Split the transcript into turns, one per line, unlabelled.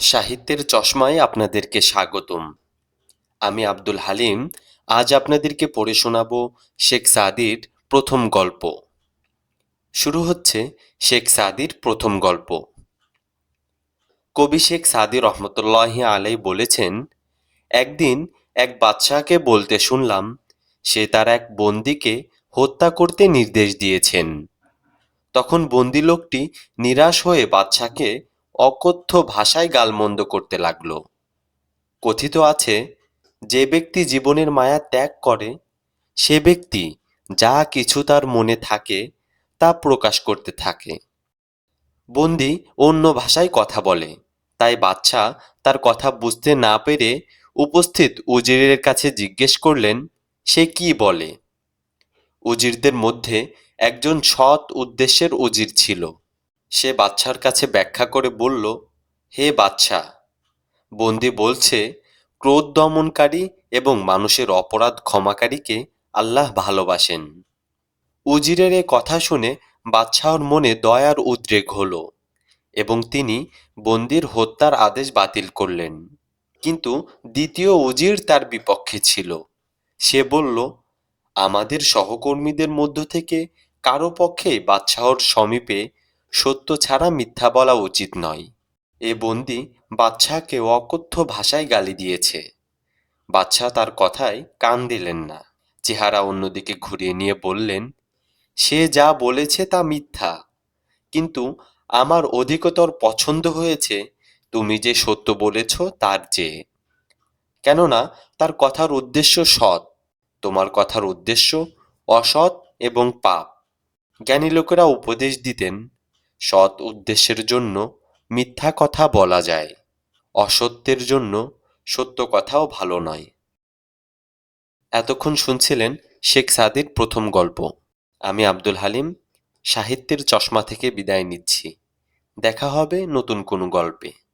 সাহিত্যের চশমায় আপনাদেরকে স্বাগতম। আমি আব্দুল হালিম, আজ আপনাদেরকে পড়ে শোনাব শেখ সাদির প্রথম গল্প। শুরু হচ্ছে শেখ সাদির প্রথম গল্প। কবি শেখ সাদি রহমতুল্লাহ আলাই বলেছেন, একদিন এক বাদশাহকে বলতে শুনলাম, সে তার এক বন্দিকে হত্যা করতে নির্দেশ দিয়েছেন। তখন বন্দি লোকটি নিরাশ হয়ে বাদশাকে অকথ্য ভাষায় গালমন্দ করতে লাগল। কথিত আছে, যে ব্যক্তি জীবনের মায়া ত্যাগ করে, সে ব্যক্তি যা কিছু তার মনে থাকে তা প্রকাশ করতে থাকে। বন্দি অন্য ভাষায় কথা বলে, তাই বাচ্চা তার কথা বুঝতে না পেরে উপস্থিত উজিরের কাছে জিজ্ঞেস করলেন, সে কি বলে? উজিরদের মধ্যে একজন সৎ উদ্দেশ্যের উজির ছিল। সে বাচ্চার কাছে ব্যাখ্যা করে বলল, হে বাচ্চা, বন্দি বলছে, ক্রোধ দমনকারী এবং মানুষের অপরাধ ক্ষমাকারীকে আল্লাহ ভালোবাসেন। উজিরের এ কথা শুনে বাদশাহর মনে দয়ার উদ্রেক হল এবং তিনি বন্দির হত্যার আদেশ বাতিল করলেন। কিন্তু দ্বিতীয় উজির তার বিপক্ষে ছিল। সে বলল, আমাদের সহকর্মীদের মধ্য থেকে কারও পক্ষে বাদশাহর সমীপে সত্য ছাড়া মিথ্যা বলা উচিত নয়। এ বন্দি বাদশাহকে অকথ্য ভাষায় গালি দিয়েছে। বাদশাহ তার কথায় কান দিলেন না। চেহারা অন্যদিকে ঘুরিয়ে নিয়ে বললেন, সে যা বলেছে তা মিথ্যা। কিন্তু আমার অধিকতর পছন্দ হয়েছে তুমি যে সত্য বলেছ তার চেয়ে। কেননা তার কথার উদ্দেশ্য সৎ। তোমার কথার উদ্দেশ্য অসৎ এবং পাপ। জ্ঞানী লোকেরা উপদেশ দিতেন সৎ উদ্দেশ্যের জন্য মিথ্যা কথা বলা যায়। অসত্যের জন্য সত্য কথাও ভালো নয়। এতক্ষণ শুনছিলেন শেখ সাদির প্রথম গল্প। আমি আব্দুল হালিম, সাহিত্যের চশমা থেকে বিদায় নিচ্ছি। দেখা হবে নতুন কোনো গল্পে।